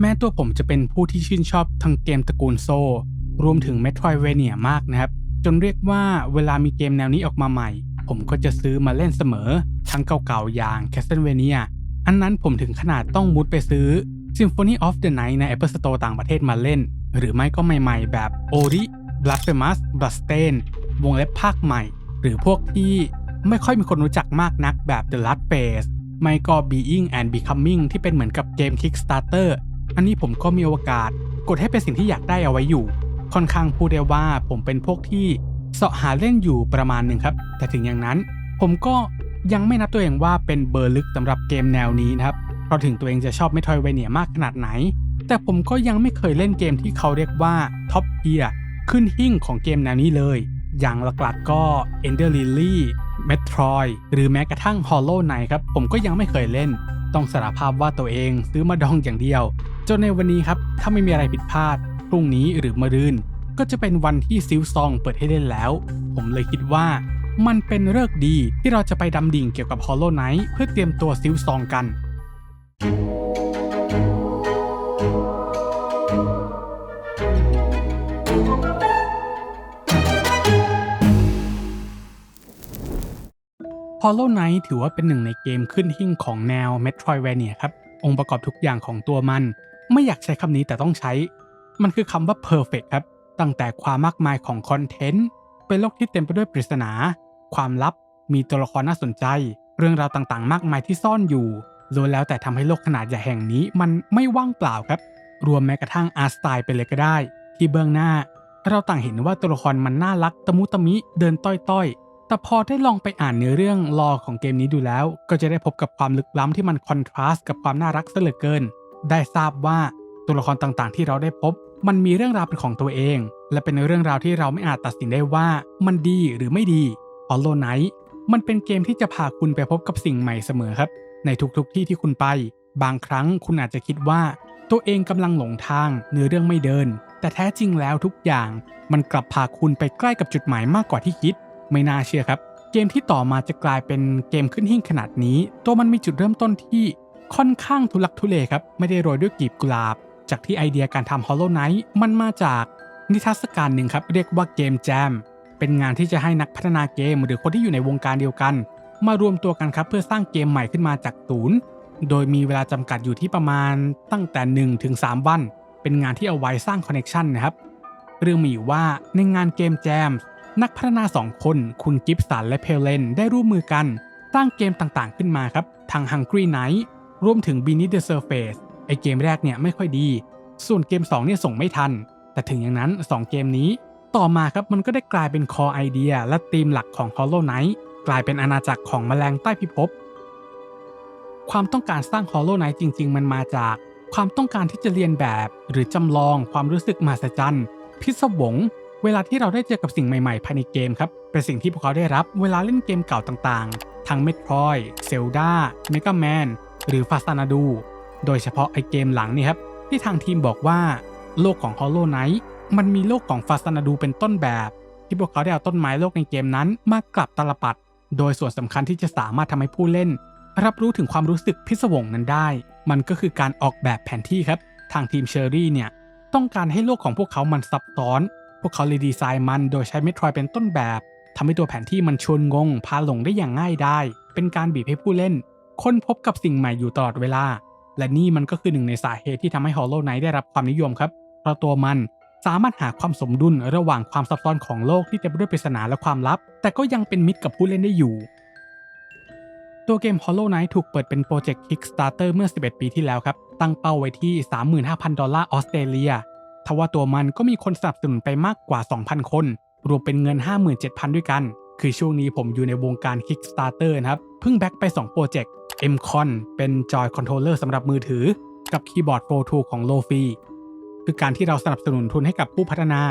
แม้ตัวผมจะเป็นผู้ที่ชื่นชอบทั้งเกมตระกูลโซ รวมถึง Metroidvania มากนะครับ จนเรียกว่าเวลามีเกมแนวนี้ออกมาใหม่ ผมก็จะซื้อมาเล่นเสมอ ทั้งเก่าๆอย่าง Castlevania อันนั้นผมถึงขนาดต้องมุดไปซื้อ Symphony of the Night ใน Apple Store ต่างประเทศมาเล่น หรือไม่ก็ใหม่ๆ แบบ Ori Blasphemous Bloodstained วงเล็บภาคใหม่ หรือพวกที่ไม่ค่อยมีคนรู้จักมากนักแบบ The Last Phase ไม่ก็ Being and Becoming ที่เป็นเหมือนกับเกม Kickstarter อันนี้ผมก็มีโอกาสกดให้เป็นสิ่งที่อยากได้เอาไว้อยู่ ค่อนข้างพูดได้ว่าผมเป็นพวกที่เสาะหาเล่นอยู่ประมาณหนึ่งครับ แต่ถึงอย่างนั้น ผมก็ยังไม่นับตัวเองว่าเป็นเบอร์ลึกสำหรับเกมแนวนี้นะครับเพราะถึงตัวเองจะชอบไม่ทอยไวเนียมากขนาดไหน แต่ผมก็ยังไม่เคยเล่นเกมที่เขาเรียกว่าท็อปเทียร์ขึ้นหิ่งของเกมแนวนี้เลย อย่างหลักๆก็ Ender Lily Metroid หรือแม้กระทั่ง Hollow Knight ครับผมก็ยังไม่เคยเล่น ต้องสารภาพว่าตัวเองซื้อมาดองอย่างเดียว จนในวันนี้ครับ ถ้าไม่มีอะไรผิดพลาด พรุ่งนี้หรือมะรืน ก็จะเป็นวันที่ซิลซองเปิดให้เล่นแล้ว ผมเลยคิดว่ามันเป็นเลิกดีที่เราจะไปดำดิ่งเกี่ยวกับ Hollow Knight เพื่อเตรียมตัวซิลซองกัน Hollow Knight ถือว่าเป็นหนึ่งในเกมขึ้นหิ่งของแนว Metroidvania ครับ องค์ประกอบทุกอย่างของตัวมัน ไม่อยากใช้คำนี้แต่ต้องใช้ มันคือคำว่า perfect ครับ ตั้งแต่ความมากมายของคอนเทนต์ เป็นโลกที่เต็มไปด้วยปริศนา ความลับ มีตัวละครน่าสนใจ เรื่องราวต่างๆ มากมายที่ซ่อนอยู่ล้วนแล้วแต่ทำให้โลกขนาดใหญ่แห่งนี้มันไม่ว่างเปล่าครับ รวมแม้กระทั่งอาร์ตสไตล์ไปเลยก็ได้ ที่เบื้องหน้า เราต่างเห็นว่าตัวละครมันน่ารักตะมุตะมิเดินต้อยๆ แต่พอได้ลองไปอ่านเนื้อเรื่องลอของเกมนี้ดูแล้ว ก็จะได้พบกับความลึกล้ำที่มันคอนทราสต์กับความน่ารักซะเหลือเกิน ได้ทราบว่าตัวละครต่างๆ ที่เราได้พบ มันมีเรื่องราวเป็นของตัวเอง และเป็นเรื่องราวที่เราไม่อาจตัดสินได้ว่ามันดีหรือไม่ดี Hollow Knight มันเป็นเกมที่จะพาคุณไปพบกับสิ่งใหม่เสมอครับ ในทุกๆที่ที่คุณไป บางครั้งคุณอาจจะคิดว่า ตัวเองกำลังหลงทางเนื้อเรื่องไม่เดิน แต่แท้จริงแล้วทุกอย่าง มันกลับพาคุณไปใกล้กับจุดหมายมากกว่าที่คิด ไม่น่าเชื่อครับ เกมที่ต่อมาจะกลายเป็นเกมขึ้นหิ่งขนาดนี้ ตัวมันมีจุดเริ่มต้นที่ ค่อนข้างทุลักทุเลครับ ไม่ได้โรยด้วยกลีบกุหลาบ จากที่ไอเดียการทำ Hollow Knight มันมาจากนิทรรศการหนึ่งครับ เรียกว่าเกมแจม เป็นงานที่จะให้นักพัฒนาเกมหรือคนที่อยู่ในวงการเดียวกัน มารวมตัวกันครับเพื่อสร้างเกมใหม่ขึ้นมาจากศูนย์ โดยมีเวลาจำกัดอยู่ที่ประมาณตั้งแต่1ถึง3วัน เป็นงานที่เอาไว้สร้างคอนเน t ชันนะครับ เรื่องมีอยู่ว่าในงานเกมแจมนักพัฒนา 2 คน คุณกิฟสันและเพลเลนได้ร่วมมือกัน สร้างเกมต่างๆขึ้นมาครับ ทาง Hungry Night รวมถึง Beneath the Surface ไอเกมแรกเนี่ยไม่ค่อยดี ส่วนเกม 2 เนี่ยส่งไม่ทัน แต่ถึงอย่างนั้น 2 เกมนี้ ต่อมาครับมันก็ได้กลายเป็นคอไอเดียและธีมหลักของ Hollow Knight กลายเป็นอาณาจักรของแมลงใต้พิภพ ความต้องการสร้าง Hollow Knight จริง ๆ มันมาจาก ความต้องการที่จะเรียนแบบ หรือจำลองความรู้สึกมหัศจรรย์พิศวงเวลาที่เราได้เจอกับสิ่งใหม่ๆ ภายในเกมครับ เป็นสิ่งที่พวกเขาได้รับเวลาเล่นเกมเก่าต่างๆ ทั้ง Metroid Zelda Mega Man หรือ f a s a n a d u โดยเฉพาะไอเกมหลังนี่ครับ ที่ทางทีมบอกว่าโลกของ Hollow Knight มันมีโลกของ f a s a n a d u เป็นต้นแบบ ที่พวกเขาได้เอาต้นไม้โลกในเกมนั้นมากลับตลปัด โดยส่วนสำคัญที่จะสามารถทำให้ผู้เล่น รับรู้ถึงความรู้สึกพิศวงนั้นได้ มันก็คือการออกแบบแผนที่ครับ ทางทีมเชอรี่เนี่ยต้องการให้โลกของพวกเขามันซับซ้อน พวกเขาเลยดีไซน์มันโดยใช้เมทรยเป็นต้นแบบทำให้ตัวแผนที่มันชวนงง พาหลงได้อย่างง่ายได้ เป็นการบีบให้ผู้เล่น ค้นพบกับสิ่งใหม่อยู่ตลอดเวลา และนี่มันก็คือหนึ่งในสาเหตุที่ทำให้ Hollow Knight ได้รับความนิยมครับ เพราะตัวมันสามารถหาความสมดุลระหว่างความซับซ้อนของโลกที่เต็มไปด้วยปริศนาและความลับ แต่ก็ยังเป็นมิตรกับผู้เล่นได้อยู่ ตัวเกม Hollow Knight ถูกเปิดเป็นโปรเจกต์ Kickstarter เมื่อ 11 ปีที่แล้วครับ ตั้งเป้าไว้ที่ 35,000 ดอลลาร์ออสเตรเลียทว่าตัวมันก็มีคนสนับสนุนไปมากกว่า 2,000 คน รวมเป็นเงิน 57,000 ด้วยกัน คือช่วงนี้ผมอยู่ในวงการ Kickstarter นะครับ เพิ่งแบ็กไป 2 โปรเจกต์ M-Con เป็นจอยคอนโทรลเลอร์สำหรับมือถือ กับคีย์บอร์ด Pro Tools ของ Lofi คือการที่เราสนับสนุนทุนให้กับผู้พัฒนา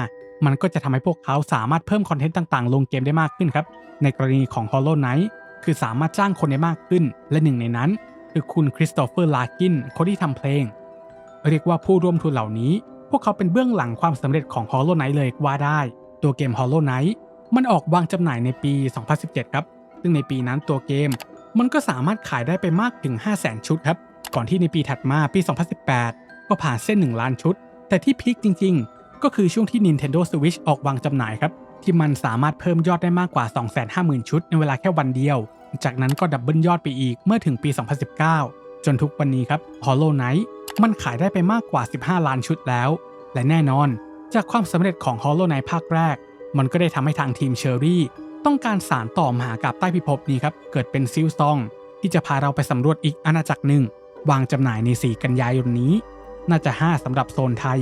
มันก็จะทำให้พวกเขาสามารถเพิ่มคอนเทนต์ต่างๆ ลงเกมได้มากขึ้นครับ ในกรณีของ Hollow Knight คือสามารถจ้างคนได้มากขึ้น และหนึ่งในนั้น คือคุณคริสโตเฟอร์ลากินคนที่ทำเพลง เรียกว่าผู้ร่วมทุนเหล่านี้ พวกเขาเป็นเบื้องหลังความสำเร็จของ Hollow Knight เลยว่าได้ ตัวเกม Hollow Knight มันออกวางจำหน่ายในปี 2017 ครับ ซึ่งในปีนั้นตัวเกม มันก็สามารถขายได้ไปมากถึง 500,000 ชุดครับ ก่อนที่ในปีถัดมาปี 2018 ก็ผ่านเส้น 1 ล้านชุด แต่ที่พีคจริง ๆ ก็คือช่วงที่ Nintendo Switch ออกวางจำหน่ายครับ ที่มันสามารถเพิ่มยอดได้มากกว่า 250,000 ชุดในเวลาแค่วันเดียว จากนั้นก็ดับเบิลยอดไปอีกเมื่อถึงปี 2019 จนทุกวันนี้ครับ Hollow Knight มันขายได้ไปมากกว่า 15 ล้านชุดแล้ว และแน่นอน จากความสำเร็จของ Hollow Knight ภาคแรก มันก็ได้ทำให้ทางทีมเชอรี่ ต้องการสารต่อมหากาบใต้พิภพนี้ครับเกิดเป็นซิลซอง ที่จะพาเราไปสำรวจอีกอาณาจักรหนึ่ง วางจำหน่ายใน 4 กันยายนนี้ น่าจะ 5สำหรับโซนไทย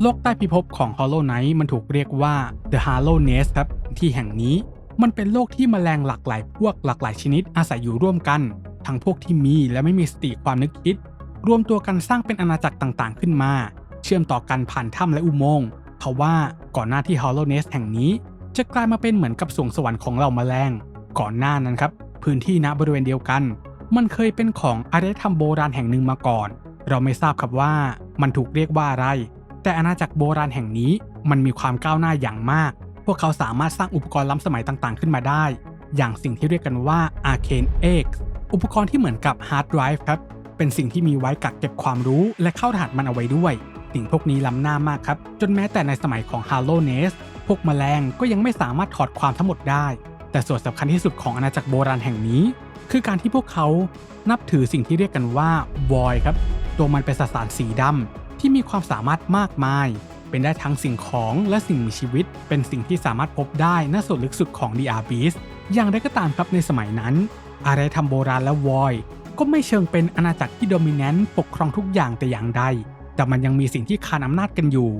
โลกใต้พิภพของ Hollow Knight มันถูกเรียกว่า The Hollow Nest ครับ ที่แห่งนี้มันเป็นโลกที่มแมลงหลากหลายพวกหลากหลายชนิดอาศัยอยู่ร่วมกัน ทั้งพวกที่มีและไม่มีสติความนึกคิด รวมตัวกันสร้างเป็นอาณาจักรต่างๆ ขึ้นมา เชื่อมต่อกันผ่านถ้ำและอุโมงค์ ทว่าก่อนหน้าที่ Hollow Nest แห่งนี้จะกลายมาเป็นเหมือนกับสวงสวรรค์ของเราแมลง ก่อนหน้านั้นครับ พื้นที่ณบริเวณเดียวกัน มันเคยเป็นของอารยธรรมโบราณแห่งหนึ่งมาก่อน เราไม่ทราบครับว่ามันถูกเรียกว่าอะไร แต่อาณาจักรโบราณแห่งนี้มันมีความก้าวหน้าอย่างมาก พวกเขาสามารถสร้างอุปกรณ์ล้ำสมัยต่างๆ ขึ้นมาได้ อย่างสิ่งที่เรียกกันว่า Arcane X อุปกรณ์ที่เหมือนกับ Hard Drive ครับ เป็นสิ่งที่มีไว้กักเก็บความรู้และเข้ารหัสมันเอาไว้ด้วย สิ่งพวกนี้ล้ำหน้ามากครับ จนแม้แต่ในสมัยของ Hollow Nest พวกแมลงก็ยังไม่สามารถถอดความทั้งหมดได้ แต่ส่วนสำคัญที่สุดของอาณาจักรโบราณแห่งนี้ คือการที่พวกเขานับถือสิ่งที่เรียกกันว่า Void ครับ ตัวมันเป็นสสารสีดำที่มีความสามารถมากมาย เป็นได้ทั้งสิ่งของและสิ่งมีชีวิต เป็นสิ่งที่สามารถพบได้ณส่วนลึกสุดของ The Abyss อย่างไรก็ตามครับในสมัยนั้น อารยธรรมโบราณและ Void ก็ไม่เชิงเป็นอาณาจักรที่โดมิเนนต์ปกครองทุกอย่างแต่อย่างใด แต่มันยังมีสิ่งที่คานอำนาจกันอยู่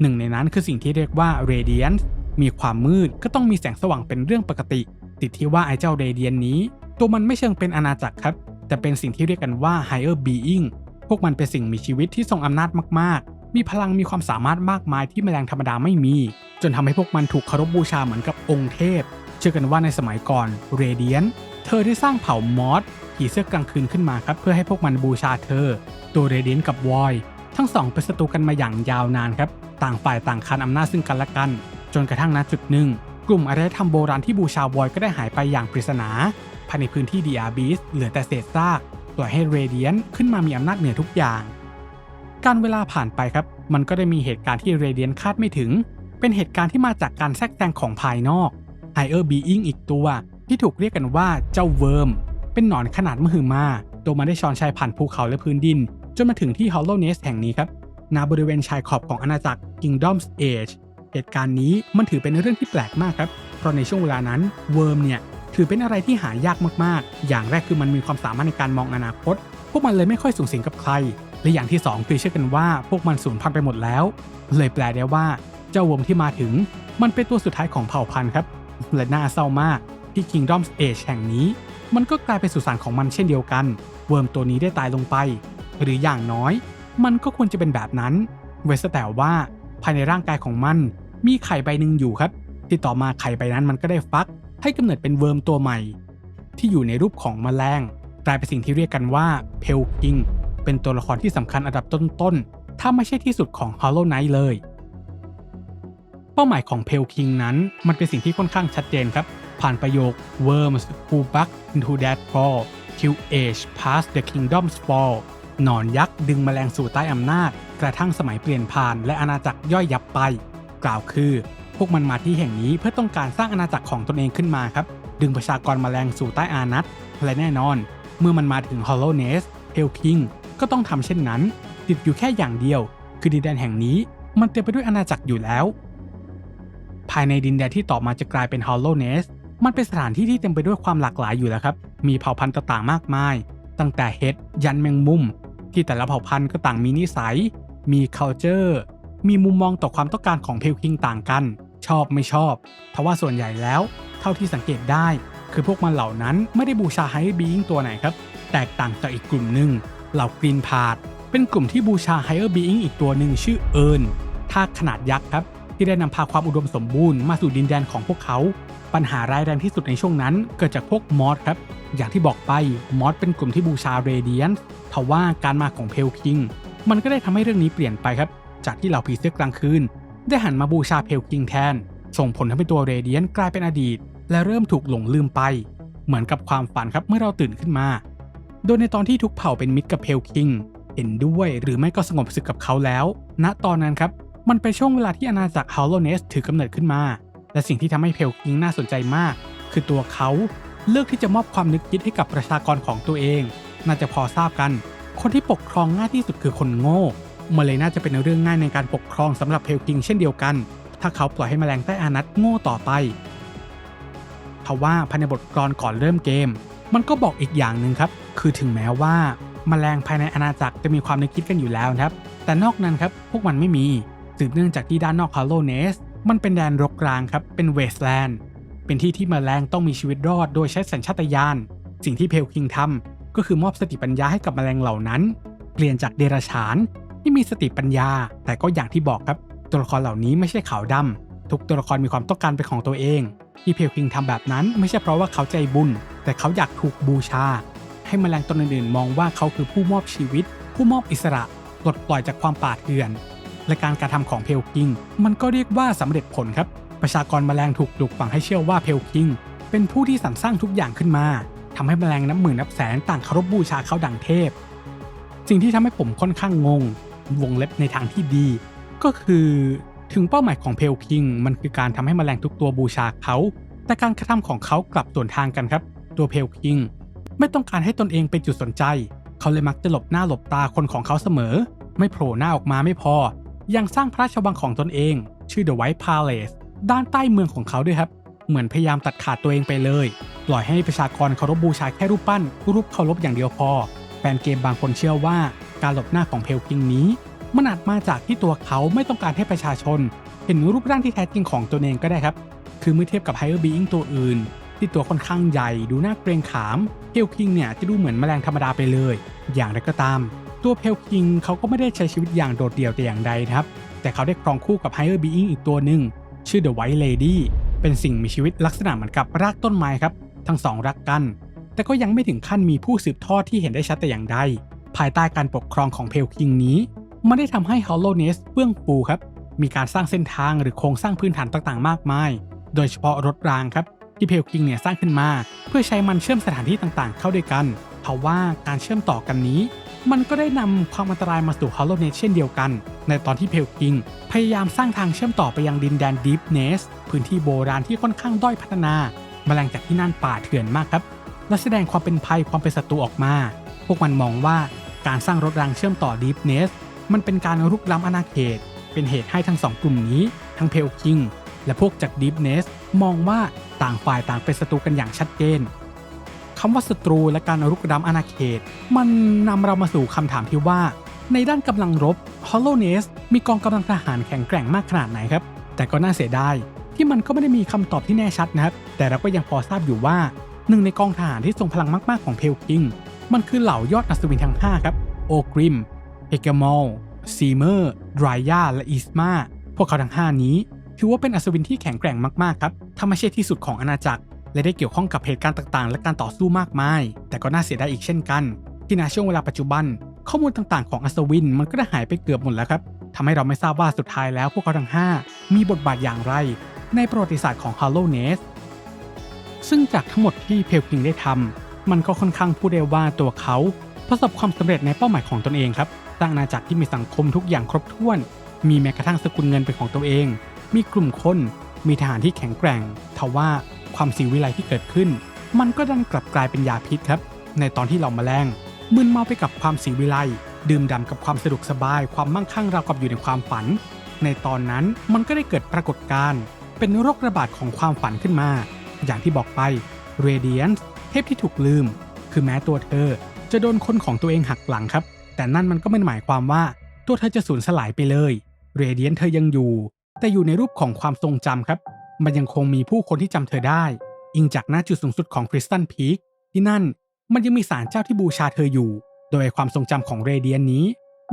หนึ่งในนั้นคือสิ่งที่เรียกว่า Radiance มีความมืดก็ต้องมีแสงสว่างเป็นเรื่องปกติ ติดที่ว่าไอ้เจ้า Radiance นี้ ตัวมันไม่เชิงเป็นอาณาจักรครับ แต่เป็นสิ่งที่เรียกกันว่า Higher Being พวกมันเป็นสิ่งมีชีวิตที่ทรงอำนาจมากๆ มีพลังมีความสามารถมากมายที่แมลงธรรมดาไม่มี จนทำให้พวกมันถูกเคารพบูชาเหมือนกับองค์เทพ เชื่อกันว่าในสมัยก่อน Radiant เธอได้สร้างเผ่ามอสผีเสื้อกลางคืนขึ้นมาครับเพื่อให้พวกมันบูชาเธอ ตัวเรเดียนกับวอย ทั้งสองเป็นศัตรูกันมาอย่างยาวนานครับ ต่างฝ่ายต่างคานอำนาจซึ่งกันและกัน จนกระทั่งณจุดหนึ่ง กลุ่มอารยธรรมโบราณที่บูชาวอยก็ได้หายไปอย่างปริศนา ภายในพื้นที่ดีอาบิสเหลือแต่เศษซาก ปล่อยให้เรเดียนขึ้นมามีอำนาจเหนือทุกอย่าง การเวลาผ่านไปครับ มันก็ได้มีเหตุการณ์ที่เรเดียนคาดไม่ถึง เป็นเหตุการณ์ที่มาจากการแทรกแซงของภายนอกไฮเออร์บีอิงอีกตัว ที่ถูกเรียกกันว่าเจ้าเวิร์มเป็นหนอนขนาดมหึมาตัวมันได้ชอนชัยผ่านภูเขาและพื้นดิน จนมาถึงที่ Hollow Nest แห่งนี้ครับณบริเวณชายขอบของอาณาจักร Kingdom's Age เหตุการณ์นี้มันถือเป็นเรื่องที่แปลกมากครับ เพราะในช่วงเวลานั้นเวิร์มเนี่ยถือเป็นอะไรที่หายากมากๆ อย่างแรกคือมันมีความสามารถในการมองอนาคต พวกมันเลยไม่ค่อยสูงสิงกับใคร และอย่างที่ 2 คือเชื่อกันว่าพวกมันสูญพันธุ์ไปหมดแล้ว เลยแปลได้ว่าเจ้าเวิร์มที่มาถึง มันเป็นตัวสุดท้ายของเผ่าพันธุ์ครับ และน่าเศร้ามากที่ Kingdom's Age แห่งนี้ มันก็กลายเป็นสุสานของมันเช่นเดียวกัน เวิร์มตัวนี้ได้ตายลงไป หรืออย่างน้อย มันก็ควรจะเป็นแบบนั้น เวสแต่ว่าภายในร่างกายของมัน มีไข่ใบหนึ่งอยู่ครับ ที่ต่อมาไข่ใบนั้นมันก็ได้ฟัก ให้กำเนิดเป็นเวิร์มตัวใหม่ ที่อยู่ในรูปของแมลงกลายเป็นสิ่งที่เรียกกันว่าเพลคิงเป็นตัวละครที่สำคัญอันดับต้นๆ ถ้าไม่ใช่ที่สุดของ Hollow Knight เลย เป้าหมายของเพลคิงนั้นมันเป็นสิ่งที่ค่อนข้างชัดเจนครับ ผ่านประโยค Worms who bug into that fall till age past the kingdom's fall หนอนยักษ์ดึงแมลงสู่ใต้อำนาจ กระทั่งสมัยเปลี่ยนผ่านและอาณาจักรย่อยยับไป กล่าวคือ พวกมันมาที่แห่งนี้เพื่อต้องการสร้างอาณาจักรของตนเองขึ้นมาครับ ดึงประชากรแมลงสู่ใต้อานัตและแน่นอน เมื่อมันมาถึง Hollow Nest เพลคิงก็ต้องทำเช่นนั้น ติดอยู่แค่อย่างเดียว คือดินแดนแห่งนี้มันเต็มไปด้วยอาณาจักรอยู่แล้ว ภายในดินแดนที่ต่อมาจะกลายเป็น Hollow Nest มันเป็นสถานที่ที่เต็มไปด้วยความหลากหลายอยู่แล้วครับ มีเผ่าพันธุ์ต่างๆมากมาย ตั้งแต่เห็ดยันแมงมุม ที่แต่ละเผ่าพันธุ์ก็ต่างมีนิสัย มี culture มีมุมมองต่อความต้องการของเพลคิงต่างกัน ชอบไม่ชอบทว่าส่วนใหญ่แล้ว เท่าที่สังเกตได้ คือพวกมันเหล่านั้นไม่ได้บูชาไฮบีอิงตัวไหนครับ แตกต่างจากอีกกลุ่มหนึ่งเหล่ากรีนพาดเป็นกลุ่มที่บูชาไฮเออร์บีอิงอีกตัวหนึ่งชื่อเอิร์นทากขนาดยักษ์ครับ ที่ได้นำพาความอุดมสมบูรณ์มาสู่ดินแดนของพวกเขา ปัญหาร้ายแรงที่สุดในช่วงนั้นเกิดจากพวกมอสครับ อย่างที่บอกไปมอสเป็นกลุ่มที่บูชาเรเดียนทว่าการมาของเพลคิง มันก็ได้ทำให้เรื่องนี้เปลี่ยนไปครับ จากที่เหล่าผีเสื้อกลางคืน ได้หันมาบูชาเพลคิงแทน ส่งผลทำให้ตัวเรเดียนกลายเป็นอดีต และเริ่มถูกหลงลืมไป เหมือนกับความฝันครับเมื่อเราตื่นขึ้นมา โดยในตอนที่ทุกเผ่าเป็นมิตรกับเพลคิงเห็นด้วยหรือไม่ก็สงบศึกกับเขาแล้ว ณตอนนั้นครับมันเป็นช่วงเวลาที่อาณาจักรฮาโลเนสถือกำเนิดขึ้นมา และสิ่งที่ทำให้เพลคิงน่าสนใจมาก คือตัวเขาเลือกที่จะมอบความนึกคิดให้กับประชากรของตัวเอง น่าจะพอทราบกัน คนที่ปกครองง่ายที่สุดคือคนโง่มันเลยน่าจะเป็นเรื่องง่ายในการปกครองสำหรับเพลคิงเช่นเดียวกัน ถ้าเขาปล่อยให้แมลงใต้อานัตโง่ต่อไปทว่าภายในบทกลอนก่อนเริ่มเกม มันก็บอกอีกอย่างหนึ่งครับ คือถึงแม้ว่าแมลงภายในอาณาจักรจะมีความนึกคิดกันอยู่แล้วนะครับ แต่นอกนั้นครับ พวกมันไม่มี สืบเนื่องจากที่ด้านนอกฮาโลเนส มันเป็นแดนรกร้างครับ เป็นเวสแลนด์ เป็นที่ที่แมลงต้องมีชีวิตรอดโดยใช้สัญชาตญาณ สิ่งที่เพลคิงทำก็คือมอบสติปัญญาให้กับแมลงเหล่านั้น เปลี่ยนจากเดรัจฉานที่มีสติปัญญา แต่ก็อย่างที่บอกครับ ตัวละครเหล่านี้ไม่ใช่ขาวดำทุกตัวละครมีความต้องการเป็นของตัวเอง ที่เพลคิงทำแบบนั้นไม่ใช่เพราะว่าเขาใจบุญ แต่เขาอยากถูกบูชา ให้แมลงตนอื่นๆมองว่าเขาคือผู้มอบชีวิต ผู้มอบอิสระปลดปล่อยจากความป่าเถื่อน และการกระทำของเพลคิง มันก็เรียกว่าสำเร็จผลครับ ประชากรแมลงถูกปลูกฝังให้เชื่อว่าเพลคิง เป็นผู้ที่สรรสร้างทุกอย่างขึ้นมาทำให้แมลงนับหมื่นนับแสนต่างเคารพบูชาเขาดังเทพ สิ่งที่ทำให้ผมค่อนข้างงง วงเล็บในทางที่ดี ก็คือถึงเป้าหมายของเพลคิง มันคือการทำให้แมลงทุกตัวบูชาเขา แต่การกระทำของเขากลับสวนทางกันครับ ตัวเพลคิง ไม่ต้องการให้ตนเองเป็นจุดสนใจ เขาเลยมักจะหลบหน้าหลบตาคนของเขาเสมอ ไม่โผล่หน้าออกมาไม่พอ ยังสร้างพระราชวังของตนเอง ชื่อ The White Palace ด้านใต้เมืองของเขาด้วยครับ เหมือนพยายามตัดขาดตัวเองไปเลย ปล่อยให้ประชากรเคารพบูชาแค่รูปปั้นรูปเคารพอย่างเดียวพอ แฟนเกมบางคนเชื่อว่า การหลบหน้าของเพลคิงนี้ มันอาจมาจากที่ตัวเขาไม่ต้องการให้ประชาชน เห็นรูปร่างที่แท้จริงของตัวเองก็ได้ครับ คือเมื่อเทียบกับ Higher Being ตัวอื่น ที่ตัวค่อนข้างใหญ่ดูน่าเกรงขามเพลคิงเนี่ยจะดูเหมือนแมลงธรรมดาไปเลย อย่างไรก็ตาม ตัวเพลคิงเขาก็ไม่ได้ใช้ชีวิตอย่างโดดเดี่ยวแต่อย่างใดครับ แต่เขาได้ครองคู่กับ Higher Being อีกตัวหนึ่งชื่อ The White Lady เป็นสิ่งมีชีวิตลักษณะเหมือนกับรากต้นไม้ครับ ทั้งสองรักกัน แต่ก็ยังไม่ถึงขั้นมีผู้สืบทอดที่เห็นได้ชัดแต่อย่างใด ภายใต้การปกครองของเพลคิงนี้ มันได้ทำให้ Hollowness เบื้องฟูครับ มีการสร้างเส้นทางหรือโครงสร้างพื้นฐานต่างๆ มากมาย โดยเฉพาะรถรางครับที่เพลคิงเนี่ยสร้างขึ้นมา เพื่อใช้มันเชื่อมสถานที่ต่างๆ เข้าด้วยกันเพราะว่าการเชื่อมต่อกันนี้ มันก็ได้นำความอันตรายมาสู่ Hollowness เช่นเดียวกัน ในตอนที่เพลคิง พยายามสร้างทางเชื่อมต่อไปยังดินแดน Deepness พื้นที่โบราณที่ค่อนข้างด้อยพัฒนาแมลงจากที่นั่นป่าเถื่อนมากครับ และแสดงความเป็นภัยความเป็นศัตรูออกมา พวกมันมองว่าการสร้างรถรางเชื่อมต่อ Deepness มันเป็นการรุกล้ำอาณาเขต เป็นเหตุให้ทั้งสองกลุ่มนี้ ทั้งเพลคิงและพวกจาก Deepness มองว่าต่างฝ่ายต่างเป็นศัตรูกันอย่างชัดเจน คำว่าศัตรูและการรุกล้ำอาณาเขต มันนำเรามาสู่คำถามที่ว่า ในด้านกำลังรบ Hollowness มีกองกำลังทหารแข็งแกร่งมากขนาดไหนครับ แต่ก็น่าเสียดายที่มันก็ไม่ได้มีคำตอบที่แน่ชัดนะครับ แต่เราก็ยังพอทราบอยู่ว่าหนึ่งในกองทหารที่ทรงพลังมาก ๆ ของเพลคิง มันคือเหล่ายอดอัศวินทั้ง 5 ครับ โอกริมเอกมอลซีเมอร์ดรายาและอีสมาพวกเขาทั้ง 5 นี้ ถือว่าเป็นอัศวินที่แข็งแกร่งมาก ๆ ครับ ถ้าไม่ใช่ที่สุดของอาณาจักร และได้เกี่ยวข้องกับเหตุการณ์ต่างๆ และการต่อสู้มากมาย แต่ก็น่าเสียดายอีกเช่นกัน ที่ในช่วงเวลาปัจจุบัน ข้อมูลต่างๆ ของอัศวินมันก็ได้หายไปเกือบหมดแล้วครับทำให้เราไม่ทราบว่าสุดท้ายแล้วพวกเขาทั้ง 5 มีบทบาทอย่างไร ในประวัติศาสตร์ของ Hollowness ซึ่งจากทั้งหมดที่เพลคิงได้ทำมันก็ค่อนข้างพูดได้ว่าตัวเขาประสบความสำเร็จในเป้าหมายของตนเองครับสร้างอาณาจักรที่มีสังคมทุกอย่างครบถ้วน มีแม้กระทั่งสกุลเงินเป็นของตัวเอง มีกลุ่มคน มีทหารที่แข็งแกร่งทว่า ความสีวิไลที่เกิดขึ้น มันก็ดันกลับกลายเป็นยาพิษครับ ในตอนที่เรามาแมลงมึนเมาไปกับความสีวิไลดื่มด่ำกับความสะดวกสบาย ความมั่งคั่งราวกับอยู่ในความฝัน ในตอนนั้นมันก็ได้เกิดปรากฏการณ์เป็นโรคระบาดของความฝันขึ้นมา อย่างที่บอกไป Radiance เทพที่ถูกลืม คือแม้ตัวเธอจะโดนคนของตัวเองหักหลังครับ แต่นั่นมันก็ไม่หมายความว่า ตัวเธอจะสูญสลายไปเลย Radiance เธอยังอยู่ แต่อยู่ในรูปของความทรงจำครับ มันยังคงมีผู้คนที่จำเธอได้ อิงจากหน้าจุดสูงสุดของคริสตันพีคที่นั่นมันยังมีศาลเจ้าที่บูชาเธออยู่ โดยความทรงจำของเรเดียนนี้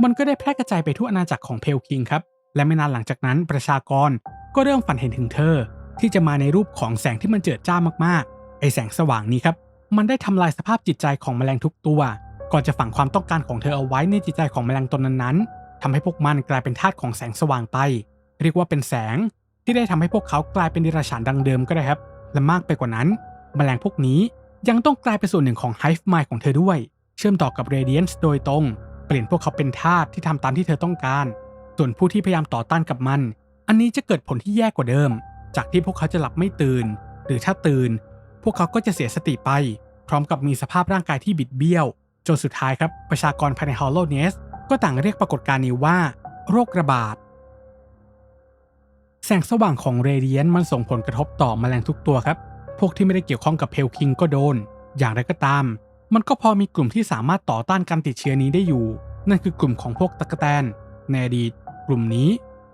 มันก็ได้แพร่กระจายไปทั่วอาณาจักรของเพลคิงครับ และไม่นานหลังจากนั้นประชากรก็เริ่มฝันเห็นถึงเธอ ที่จะมาในรูปของแสงที่มันเจิดจ้ามากๆ ไอแสงสว่างนี้ครับ มันได้ทำลายสภาพจิตใจของแมลงทุกตัว ก่อนจะฝังความต้องการของเธอเอาไว้ในจิตใจของแมลงตนนั้นๆทำให้พวกมันกลายเป็นทาสของแสงสว่างไป เรียกว่าเป็นแสง ที่ได้ทำให้พวกเขากลายเป็นดิราฉานดังเดิมก็ได้ครับ และมากไปกว่านั้น แมลงพวกนี้ยังต้องกลายเป็นส่วนหนึ่งของไฮฟ์ไมล์ของเธอด้วย เชื่อมต่อกับเรเดียนส์โดยตรง เปลี่ยนพวกเขาเป็นทาสที่ทำตามที่เธอต้องการ ส่วนผู้ที่พยายามต่อต้านกับมัน อันนี้จะเกิดผลที่แย่กว่าเดิม จากที่พวกเขาจะหลับไม่ตื่น หรือถ้าตื่น พวกเขาก็จะเสียสติไป พร้อมกับมีสภาพร่างกายที่บิดเบี้ยวจนสุดท้ายครับประชากรภายใน Hollow Nest ก็ต่างเรียกปรากฏการณ์นี้ว่า โรคระบาด แสงสว่างของเรเดียนมันส่งผลกระทบต่อแมลงทุกตัวครับ พวกที่ไม่ได้เกี่ยวข้องกับเพลคิงก็โดน อย่างไรก็ตาม มันก็พอมีกลุ่มที่สามารถต่อต้านการติดเชื้อนี้ได้อยู่ นั่นคือกลุ่มของพวกตะกแตนในอดีต กลุ่มนี้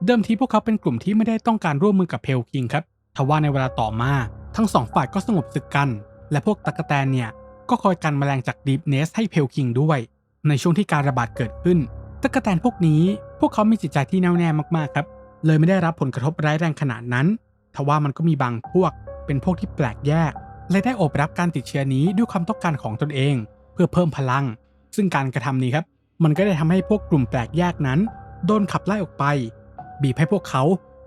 เดิมทีพวกเขาเป็นกลุ่มที่ไม่ได้ต้องการร่วมมือกับเพลคิงครับ ทว่าในเวลาต่อมา ทั้งสองฝ่ายก็สงบศึกกัน และพวกตะกแตนเนี่ย ก็คอยกันแมลงจากดีฟเนสให้เพลคิงด้วย ในช่วงที่การระบาดเกิดขึ้นตะกแตนพวกนี้ พวกเขามีจิตใจที่แน่วแน่มากๆครับ เลยไม่ได้รับผลกระทบร้ายแรงขนาดนั้น ทว่ามันก็มีบางพวก เป็นพวกที่แปลกแยก และได้อบรับการติดเชื้อนี้ด้วยความต้องการของตนเอง เพื่อเพิ่มพลัง ซึ่งการกระทำนี้ครับ มันก็ได้ทำให้พวกกลุ่มแปลกแยกนั้น โดนขับไล่ออกไป บีบให้พวกเขา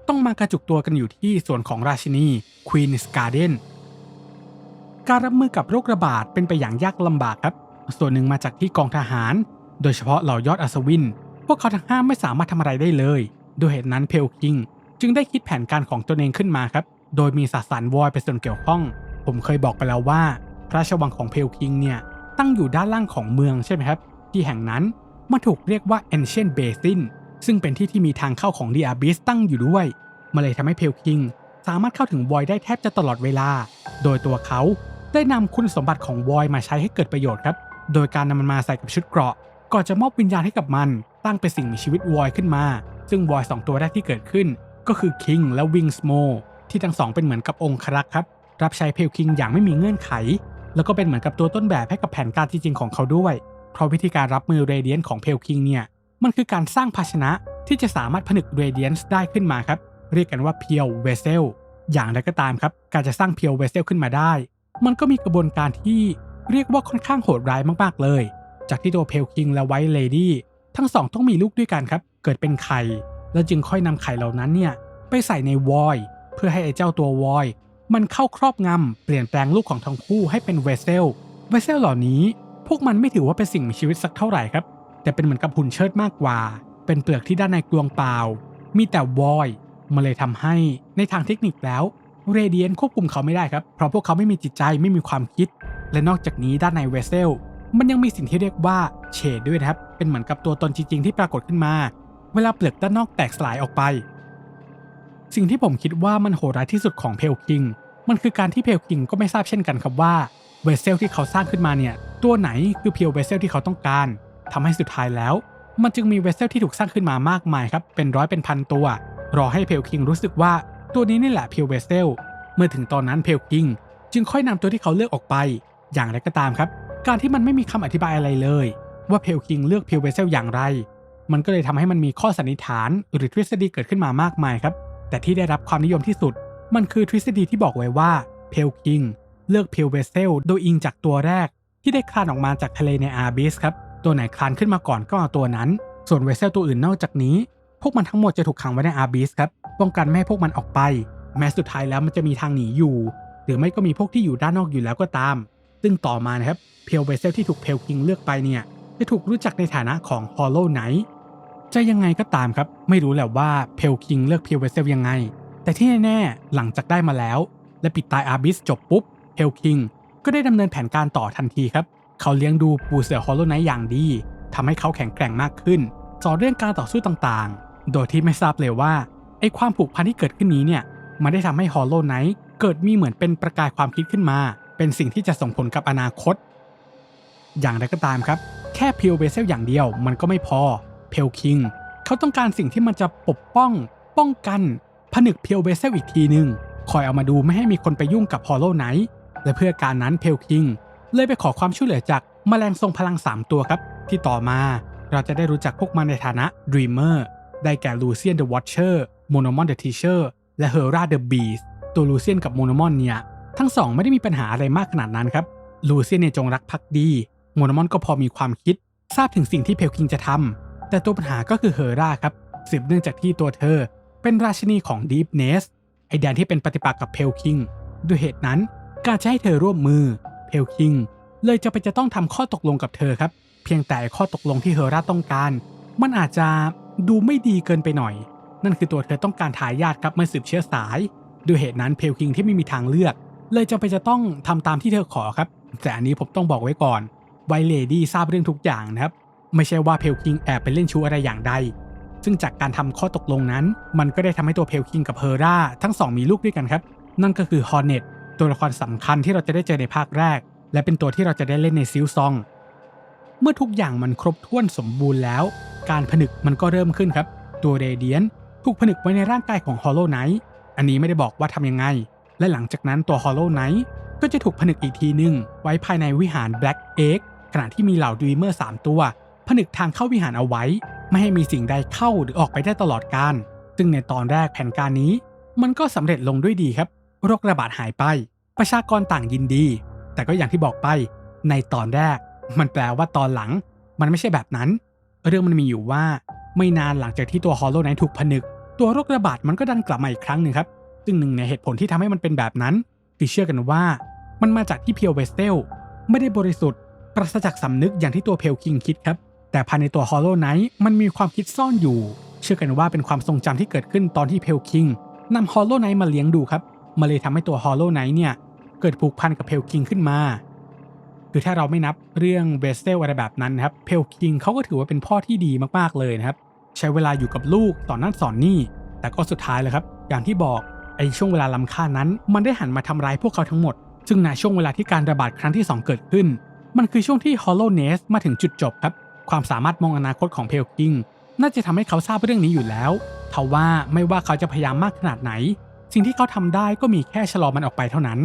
ต้องมากระจุกตัวกันอยู่ที่ส่วนของราชินี Queen's Garden การรับมือกับโรคระบาดเป็นไปอย่างยากลำบากครับ ส่วนหนึ่งมาจากที่กองทหาร โดยเฉพาะเหล่ายอดอัศวิน พวกเขาทั้งห้าไม่สามารถทำอะไรได้เลย ด้วยเหตุนั้นเพลคิงจึงได้คิดแผนการของตนเองขึ้นมาครับ โดยมีสสารวอยเป็นส่วนเกี่ยวข้อง ผมเคยบอกไปแล้วว่า พระราชวังของเพลคิงเนี่ยตั้งอยู่ด้านล่างของเมืองใช่ไหมครับ ที่แห่งนั้นมันถูกเรียกว่า Ancient Basin ซึ่งเป็นที่ที่มีทางเข้าของ The Abyss ตั้งอยู่ด้วยมันเลยทำให้เพลคิงสามารถเข้าถึงวอยได้แทบจะตลอดเวลา โดยตัวเขาได้นำคุณสมบัติของวอยมาใช้ให้เกิดประโยชน์ครับ โดยการนำมันมาใส่กับชุดเกราะก่อนจะมอบวิญญาณให้กับมัน ตั้งเป็นสิ่งมีชีวิตวอยขึ้นมา ซึ่งวอยสองตัวแรกที่เกิดขึ้น ก็คือคิงและวิงสโมที่ทั้งสองเป็นเหมือนกับองค์ครักษ์ครับ รับใช้เพลคิงอย่างไม่มีเงื่อนไข แล้วก็เป็นเหมือนกับตัวต้นแบบให้กับแผนการจริงๆของเขาด้วย เพราะวิธีการรับมือเรเดียนของเพลคิงเนี่ยมันคือการสร้างภาชนะที่จะสามารถผนึกเรเดียนได้ขึ้นมาครับ เรียกกันว่าเพียวเวเซลอย่างไรก็ตามครับ การจะสร้างเพียวเวเซลขึ้นมาได้ มันก็มีกระบวนการที่เรียกว่าค่อนข้างโหดร้ายมากๆเลย จากที่ตัวเพลคิงและไวท์เลดี้ทั้งสองต้องมีลูกด้วยกันครับ เกิดเป็นไข่ แล้วจึงค่อยนำไข่เหล่านั้นเนี่ยไปใส่ในวอยเพื่อให้ไอ้เจ้าตัววอยมันเข้าครอบงำเปลี่ยนแปลงลูกของทั้งคู่ให้เป็นเวเซลเวเซลเหล่านี้ พวกมันไม่ถือว่าเป็นสิ่งมีชีวิตสักเท่าไหร่ครับ แต่เป็นเหมือนกับหุ่นเชิดมากกว่า เป็นเปลือกที่ด้านในกลวงเปล่า มีแต่วอยมันเลยทำให้ในทางเทคนิคแล้วเรเดียนควบคุมเขาไม่ได้ครับ เพราะพวกเขาไม่มีจิตใจไม่มีความคิด และนอกจากนี้ด้านในเวเซลมันยังมีสิ่งที่เรียกว่าเฉดด้วยนะครับ เป็นเหมือนกับตัวตนจริงๆที่ปรากฏขึ้นมา เวลาเปลือกด้านนอกแตกสลายออกไป สิ่งที่ผมคิดว่ามันโหดร้ายที่สุดของเพลคิง มันคือการที่เพลคิงก็ไม่ทราบเช่นกันครับว่าเวเซลที่เขาสร้างขึ้นมาเนี่ย ตัวไหนคือเพียวเวเซลที่เขาต้องการทำให้สุดท้ายแล้ว มันจึงมีเวเซลที่ถูกสร้างขึ้นมามากมายครับ เป็นร้อยเป็นพันตัว รอให้เพลคิงรู้สึกว่าตัวนี้นี่แหละเพียวเวเซลเมื่อถึงตอนนั้นเพลคิง จึงค่อยนำตัวที่เขาเลือกออกไป อย่างไรก็ตามครับ การที่มันไม่มีคำอธิบายอะไรเลย ว่าเพลคิงเลือกเพียวเวเซลอย่างไร มันก็เลยทำให้มันมีข้อสันนิษฐานหรือทฤษฎีเกิดขึ้นมามากมายครับ แต่ที่ได้รับความนิยมที่สุด มันคือทฤษฎีที่บอกไว้ว่าเพลคิงเลือกเพียวเวเซลโดยอิงจากตัวแรก ที่ได้คลานออกมาจากทะเลในอาร์บิสครับ ตัวไหนคลานขึ้นมาก่อนก็เอาตัวนั้น ส่วนเวเซลตัวอื่นนอกจากนี้ พวกมันทั้งหมดจะถูกขังไว้ในอาร์บิสครับ ป้องกันไม่ให้พวกมันออกไป แม้สุดท้ายแล้วมันจะมีทางหนีอยู่ หรือไม่ก็มีพวกที่อยู่ด้านนอกอยู่แล้วก็ตาม ซึ่งต่อมานะครับ เพียวเวเซลที่ถูกเพลคิงเลือกไปเนี่ย จะถูกรู้จักในฐานะของ Hollow Knight จะยังไงก็ตามครับ ไม่รู้แหละว่าเพลคิงเลือกเพียวเวเซลยังไง แต่ที่แน่ๆหลังจากได้มาแล้ว และปิดตายอาบิสจบปุ๊บเพลคิงก็ได้ดำเนินแผนการต่อทันทีครับ เขาเลี้ยงดูปูเสือฮอลโลไนท์อย่างดีทำให้เขาแข็งแกร่งมากขึ้นสอนเรื่องการต่อสู้ต่างๆ โดยที่ไม่ทราบเลยว่าไอ้ความผูกพันที่เกิดขึ้นนี้เนี่ยมันได้ทำให้ฮอลโลไนท์เกิดมีเหมือนเป็นประกายความคิดขึ้นมา เป็นสิ่งที่จะส่งผลกับอนาคต อย่างไรก็ตามครับ แค่เพียวเวเซลอย่างเดียวมันก็ไม่พอ เพลคิง เขาต้องการสิ่งที่มันจะปกป้อง ป้องกัน ผนึกเพียวเวเซลอีกทีหนึ่งคอยเอามาดูไม่ให้มีคนไปยุ่งกับฮอลโลไนท์และเพื่อการนั้นเพลคิง เลยไปขอความช่วยเหลือจากแมลงทรงพลัง 3 ตัวครับ ที่ต่อมาเราจะได้รู้จักพวกมันในฐานะ Dreamer ได้แก่ลูเซียนเดอะวอชเชอร์โมโนมอนเดอะทีเชอร์และเฮอร่าเดอะบีสตัวลูเซียนกับโมโนมอนเนี่ย ทั้งสองไม่ได้มีปัญหาอะไรมากขนาดนั้นครับลูเซียนเนี่ยจงรักภักดีโมโนมอนก็พอมีความคิด ทราบถึงสิ่งที่เพลคิงจะทำ แต่ตัวปัญหาก็คือเฮราครับสืบเนื่องจากที่ตัวเธอเป็นราชินีของ Deep Nest ไอแดนที่เป็นปฏิปักษ์กับเพลคิงด้วยเหตุนั้นการจะให้เธอร่วมมือเพลคิงเลยจะไปจะต้องทำข้อตกลงกับเธอครับ เพียงแต่ข้อตกลงที่เฮราต้องการ มันอาจจะดูไม่ดีเกินไปหน่อย นั่นคือตัวเธอต้องการทายาทครับมาสืบเชื้อสายด้วยเหตุนั้นเพลคิงที่ไม่มีทางเลือก เลยจะไปจะต้องทำตามที่เธอขอครับ แต่อันนี้ผมต้องบอกไว้ก่อนไวเลดี้ทราบเรื่องทุกอย่างนะครับ ไม่ใช่ว่าเพลคิงแอบไปเล่นชู้อะไรอย่างใด ซึ่งจากการทำข้อตกลงนั้น มันก็ได้ทำให้ตัวเพลคิงกับเฮอร่าทั้งสองมีลูกด้วยกันครับ นั่นก็คือฮอร์เน็ตตัวละครสำคัญที่เราจะได้เจอในภาคแรก และเป็นตัวที่เราจะได้เล่นในซิลซอง เมื่อทุกอย่างมันครบถ้วนสมบูรณ์แล้ว การผนึกมันก็เริ่มขึ้นครับ ตัวเรเดียนถูกผนึกไว้ในร่างกายของฮอลโลไนท์อันนี้ไม่ได้บอกว่าทำยังไง และหลังจากนั้นตัวฮอลโลไนท์ก็จะถูกผนึกอีกทีหนึ่งไว้ภายในวิหารแบล็กเอ็กขณะที่มีเหล่าด e เมอร์3ตัว ผนึกทางเข้าวิหารเอาไว้ ไม่ให้มีสิ่งใดเข้าหรือออกไปได้ตลอดการ ซึ่งในตอนแรกแผนการนี้ มันก็สำเร็จลงด้วยดีครับ โรคระบาดหายไป ประชากรต่างยินดี แต่ก็อย่างที่บอกไป ในตอนแรก มันแปลว่าตอนหลัง มันไม่ใช่แบบนั้น เรื่องมันมีอยู่ว่า ไม่นานหลังจากที่ตัวฮอลโลไนท์ถูกผนึก ตัวโรคระบาดมันก็ดันกลับมาอีกครั้งหนึ่งครับ ซึ่งหนึ่งในเหตุผลที่ทำให้มันเป็นแบบนั้นคือเชื่อกันว่า มันมาจากที่เพียวเวสเทลไม่ได้บริสุทธิ์ปราศจากสำนึกอย่างที่ตัวเพลคิงคิดครับ แต่ภายในตัวฮอลโลไนท์มันมีความคิดซ่อนอยู่ เชื่อกันว่าเป็นความทรงจำที่เกิดขึ้นตอนที่เพลคิงนำฮอลโลไนท์มาเลี้ยงดูครับมันเลยทำให้ตัวฮอลโลไนท์เนี่ยเกิดผูกพันกับเพลคิงขึ้นมา คือถ้าเราไม่นับเรื่องเวสเทลอะไรแบบนั้นนะครับเพลคิงเขาก็ถือว่าเป็นพ่อที่ดีมากๆเลยนะครับใช้เวลาอยู่กับลูกสอนนั่นสอนนี่ แต่ก็สุดท้ายเลยครับ อย่างที่บอกไอ้ช่วงเวลาลำค่านั้น มันได้หันมาทำร้ายพวกเขาทั้งหมด ซึ่งในช่วงเวลาที่การระบาดครั้งที่ 2 เกิดขึ้น มันคือช่วงที่ Hollow Nest มาถึงจุดจบครับ ความสามารถมองอนาคตของเพลคิงน่าจะทำให้เขาทราบเรื่องนี้อยู่แล้วทว่าไม่ว่าเขาจะพยายามมากขนาดไหน สิ่งที่เขาทำได้ก็มีแค่ชะลอมันออกไปเท่านั้น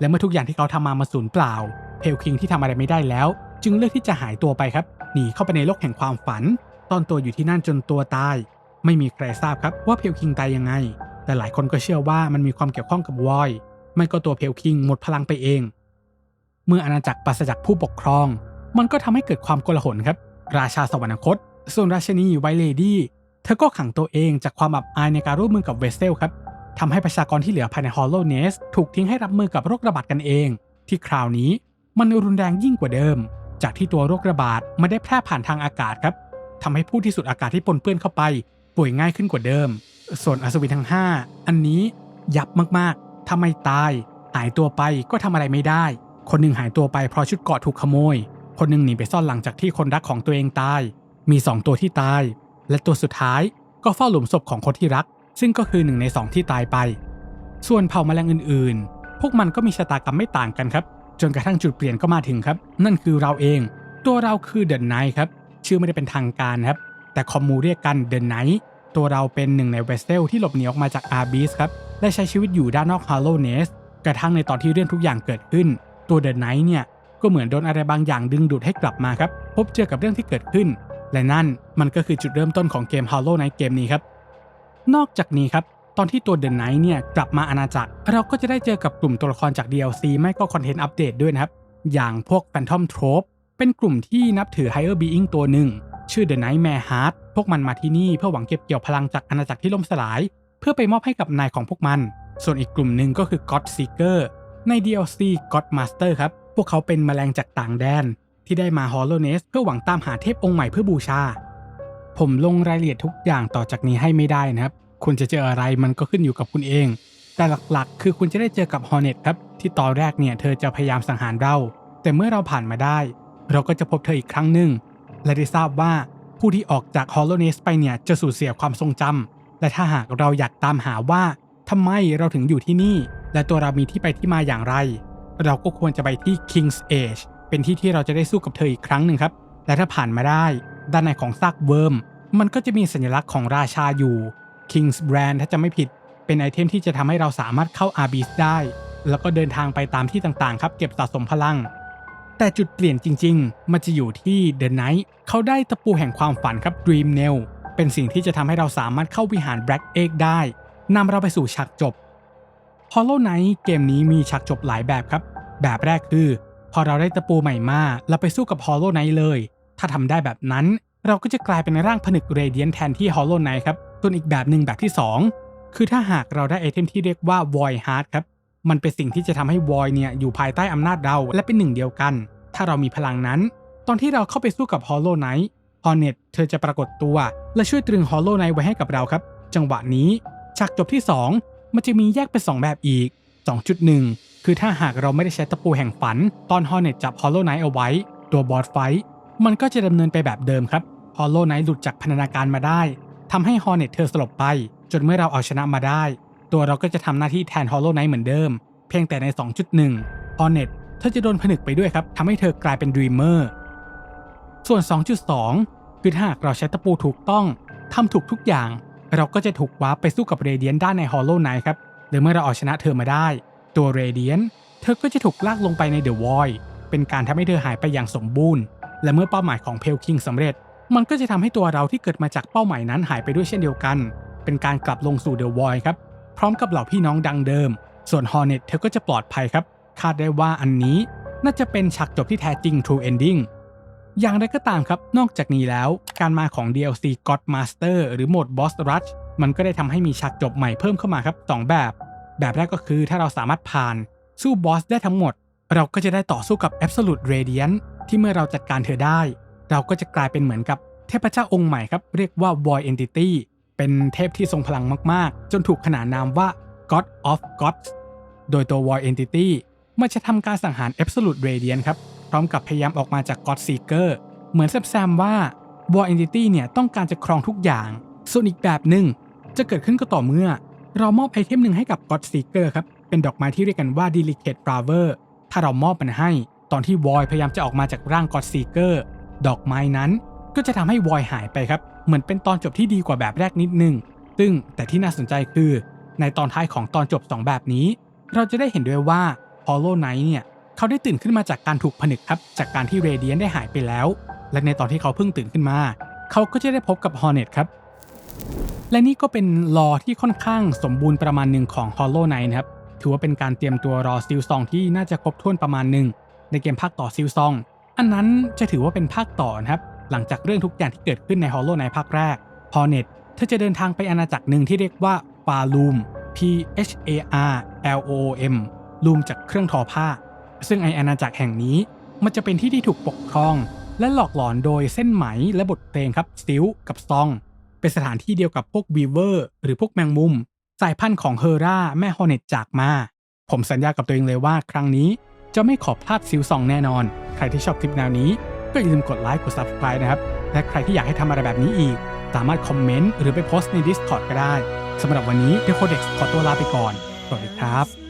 และเมื่อทุกอย่างที่เขาทำมามาสูญเปล่า เพลคิงที่ทำอะไรไม่ได้แล้ว จึงเลือกที่จะหายตัวไปครับ หนีเข้าไปในโลกแห่งความฝันตอนตัวอยู่ที่นั่นจนตัวตาย ไม่มีใครทราบครับว่าเพลคิงตายยังไง แต่หลายคนก็เชื่อว่ามันมีความเกี่ยวข้องกับวอยไม่ก็ตัวเพลคิงหมดพลังไปเอง เมื่ออาณาจักรปราศจากผู้ปกครอง มันก็ทำให้เกิดความโกลาหลครับ ราชาสวรรคต ส่วนราชินีไวเลดี้เธอก็ขังตัวเองจากความอับอายในการร่วมมือกับเวสเซลครับทำให้ประชากรที่เหลือภายในฮอลโลเนสถูกทิ้งให้รับมือกับโรคระบาดกันเอง ที่คราวนี้มันรุนแรงยิ่งกว่าเดิม จากที่ตัวโรคระบาดไม่ได้แพร่ผ่านทางอากาศครับทำให้ผู้ที่สูดอากาศที่ปนเปื้อนเข้าไป ป่วยง่ายขึ้นกว่าเดิม ส่วนอัศวินทั้ง 5 อันนี้ยับมากๆทำไมตาย หายตัวไปก็ทำอะไรไม่ได้ คนหนึ่งหายตัวไปเพราะชุดเกาะถูกขโมย คนหนึ่งหนีไปซ่อนหลังจากที่คนรักของตัวเองตาย มี 2 ตัวที่ตาย และตัวสุดท้ายก็เฝ้าหลุมศพของคนที่รัก ซึ่งก็คือหนึ่งในสองที่ตายไป ส่วนเผ่าแมลงอื่นๆ พวกมันก็มีชะตากรรมไม่ต่างกันครับ จนกระทั่งจุดเปลี่ยนก็มาถึงครับ นั่นคือเราเอง ตัวเราคือเดนไนท์ครับ ชื่อไม่ได้เป็นทางการครับ แต่คอมมูเรียกกันเดนไนท์ตัวเราเป็นหนึ่งในเวสเทลที่หลบหนีออกมาจากอาร์บิสครับ และใช้ชีวิตอยู่ด้านนอกฮาร์โลเนส กระทั่งในตอนที่เรื่องทุกอย่างเกิดขึ้น ตัวเดนไนท์เนี่ย ก็เหมือนโดนอะไรบางอย่างดึงดูดให้กลับมาครับ พบเจอกับเรื่องที่เกิดขึ้น และนั่นมันก็คือจุดเริ่มต้นของเกม Hollow Knight เกมนี้ครับ นอกจากนี้ครับ ตอนที่ตัว The Knight เนี่ยกลับมาอาณาจักร เราก็จะได้เจอกับกลุ่มตัวละครจาก DLC ไม่ก็คอนเทนต์อัปเดตด้วยนะครับ อย่างพวก Phantom Trope เป็นกลุ่มที่นับถือ Higher Being ตัวหนึ่ง ชื่อ The Nightmare Heart พวกมันมาที่นี่เพื่อหวังเก็บเกี่ยวพลังจากอาณาจักรที่ล่มสลาย เพื่อไปมอบให้กับนายของพวกมัน ส่วนอีกกลุ่มหนึ่งก็คือ God Seeker ใน DLC God Master ครับ พวกเขาเป็นแมลงจากต่างแดนที่ได้มา Hollow Nest เพื่อหวังตามหาเทพองค์ใหม่เพื่อบูชา ผมลงรายละเอียดทุกอย่างต่อจากนี้ให้ไม่ได้นะครับ คุณจะเจออะไรมันก็ขึ้นอยู่กับคุณเอง แต่หลักๆ คือคุณจะได้เจอกับฮอ r เน็ตครับ ที่ตอนแรกเนี่ยเธอจะพยายามสังหารเรา แต่เมื่อเราผ่านมาได้ เราก็จะพบเธออีกครั้งหนึ่ง และได้ทราบว่าผู้ที่ออกจาก Hollow Nest ไปเนี่ยจะสูญเสียความทรงจำและถ้าหากเราอยากตามหาว่าทำไมเราถึงอยู่ที่นี่ และตัวเรามีที่ไปที่มาอย่างไร เราก็ควรจะไปที่ King's Age เป็นที่ที่เราจะได้สู้กับเธออีกครั้งหนึ่งครับ และถ้าผ่านมาได้ ด้านในของซากเวิร์มมันก็จะมีสัญลักษณ์ของราชาอยู่ King's Brand ถ้าจะไม่ผิด เป็นไอเทมที่จะทำให้เราสามารถเข้า a r b i s ได้ แล้วก็เดินทางไปตามที่ต่างๆ ครับ เก็บสะสมพลัง แต่จุดเปลี่ยนจริง ๆ มันจะอยู่ที่ The Knight เขาได้ตะปูแห่งความฝันครับ Dream Nail เป็นสิ่งที่จะทำให้เราสามารถเข้าวิหาร Black Egg ได้นำเราไปสู่ฉากจบ Hollow Knight เกมนี้มีฉากจบหลายแบบครับ แบบแรกคือ พอเราได้ตะปูใหม่มาเราไปสู้กับ Hollow Knight เลย ถ้าทำได้แบบนั้นเราก็จะกลายเป็นร่างผนึกเรเดียนแทนที่ Hollow Knight ครับ ส่วนอีกแบบหนึ่งแบบที่ 2 คือถ้าหากเราได้ไอเทมที่เรียกว่า Void Heart ครับ มันเป็นสิ่งที่จะทำให้ Void เนี่ยอยู่ภายใต้อำนาจเราและเป็นหนึ่งเดียวกัน ถ้าเรามีพลังนั้น ตอนที่เราเข้าไปสู้กับ Hollow Knight Hornet เธอจะปรากฏตัว และช่วยตรึง Hollow Knight ไว้ให้กับเราครับ จังหวะนี้ฉากจบที่ 2 มันจะมีแยกเป็น 2 แบบอีก 2.1 คือถ้าหากเราไม่ได้ใช้ตะปูแห่งฝัน ตอน Hornet จับ Hollow Knight เอาไว้ ตัวบอสไฟท์มันก็จะดำเนินไปแบบเดิมครับ Hollow Knight หลุดจากพันธนาการมาได้ทำให้ Hornet เธอสลบไป จนเมื่อเราเอาชนะมาได้ ตัวเราก็จะทำหน้าที่แทน Hollow Knight เหมือนเดิม เพียงแต่ใน 2.1 Hornet เธอจะโดนผนึกไปด้วยครับทำให้เธอกลายเป็น Dreamer ส่วน 2.2 คือถ้าหากเราใช้ตะปูถูกต้องทำถูกทุกอย่าง เราก็จะถูกวาร์ปไปสู้กับเรเดียนด้านใน Hollow Knight ครับหรือเมื่อเราเอาชนะเธอมาได้ ตัวเรเดียนเธอก็จะถูกลากลงไปใน The Void เป็นการทำให้เธอหายไปอย่างสมบูรณ์ และเมื่อเป้าหมายของเพลคิงสำเร็จ มันก็จะทำให้ตัวเราที่เกิดมาจากเป้าหมายนั้นหายไปด้วยเช่นเดียวกัน เป็นการกลับลงสู่ The Void ครับพร้อมกับเหล่าพี่น้องดังเดิม ส่วน Hornet เธอก็จะปลอดภัยครับ คาดได้ว่าอันนี้น่าจะเป็นฉากจบที่แท้จริง True Ending อย่างไรก็ตามครับ นอกจากนี้แล้ว การมาของ DLC God Master หรือโหมด Boss Rush มันก็ได้ทำให้มีฉากจบใหม่เพิ่มเข้ามาครับสองแบบ แบบแรกก็คือถ้าเราสามารถผ่านสู้บอสได้ทั้งหมด เราก็จะได้ต่อสู้กับ Absolute Radiant ที่เมื่อเราจัดการเธอได้ เราก็จะกลายเป็นเหมือนกับเทพเจ้าองค์ใหม่ครับ เรียกว่า Void Entity เป็นเทพที่ทรงพลังมากๆ จนถูกขนานนามว่า God of Gods โดยตัว Void Entity มันจะทำการสังหาร Absolute Radiant ครับ พร้อมกับพยายามออกมาจาก God Seeker เหมือนแซมๆว่า Void Entity เนี่ยต้องการจะครองทุกอย่าง ส่วนอีกแบบหนึ่งจะเกิดขึ้นก็ต่อเมื่อ เรามอบไอเทมหนึ่งให้กับ God Seeker ครับ เป็นดอกไม้ที่เรียกกันว่า Delicate Flower ถ้าเรามอบมันให้ ตอนที่ Void พยายามจะออกมาจากร่าง God Seeker ดอกไม้นั้น ก็จะทำให้ Void หายไปครับ เหมือนเป็นตอนจบที่ดีกว่าแบบแรกนิดนึง ซึ่งแต่ที่น่าสนใจคือ ในตอนท้ายของตอนจบ 2 แบบนี้ เราจะได้เห็นด้วยว่า Hollow Knight เนี่ย เขาได้ตื่นขึ้นมาจากการถูกผนึกครับ จากการที่เรเดียนได้หายไปแล้ว และในตอนที่เขาเพิ่งตื่นขึ้นมา เขาก็จะได้พบกับ Hornet ครับ และนี่ก็เป็นลอที่ค่อนข้างสมบูรณ์ประมาณหนึ่งของ Hollow Knight นะครับถือว่าเป็นการเตรียมตัวรอซิลซองที่น่าจะครบถ้วนประมาณหนึ่งในเกมภาคต่อซิลซอง อันนั้นจะถือว่าเป็นภาคต่อนะครับ หลังจากเรื่องทุกอย่างที่เกิดขึ้นใน Hollow Knight ภาคแรก Hornet เธอจะเดินทางไปอาณาจักรหนึ่งที่เรียกว่า f a l o o m P H A R L O M ลูมจากเครื่องทอผ้า ซึ่งไออาณาจักรแห่งนี้มันจะเป็นที่ที่ถูกปกครอง และหลอกหลอนโดยเส้นไหมและบทเพลงครับซิลกับซอง เป็นสถานที่เดียวกับพวกวีเวอร์หรือพวกแมงมุม สายพันธุ์ของเฮอร่าแม่ฮอร์เนตจากมา ผมสัญญากับตัวเองเลยว่าครั้งนี้จะไม่ขอพลาดซิลซองแน่นอน ใครที่ชอบคลิปแนวนี้ก็อย่าลืมกดไลค์กด Subscribe นะครับ และใครที่อยากให้ทำอะไรแบบนี้อีก สามารถคอมเมนต์หรือไปโพสต์ใน Discord ก็ได้สำหรับวันนี้ The Codex ขอตัวลาไปก่อน สวัสดีครับ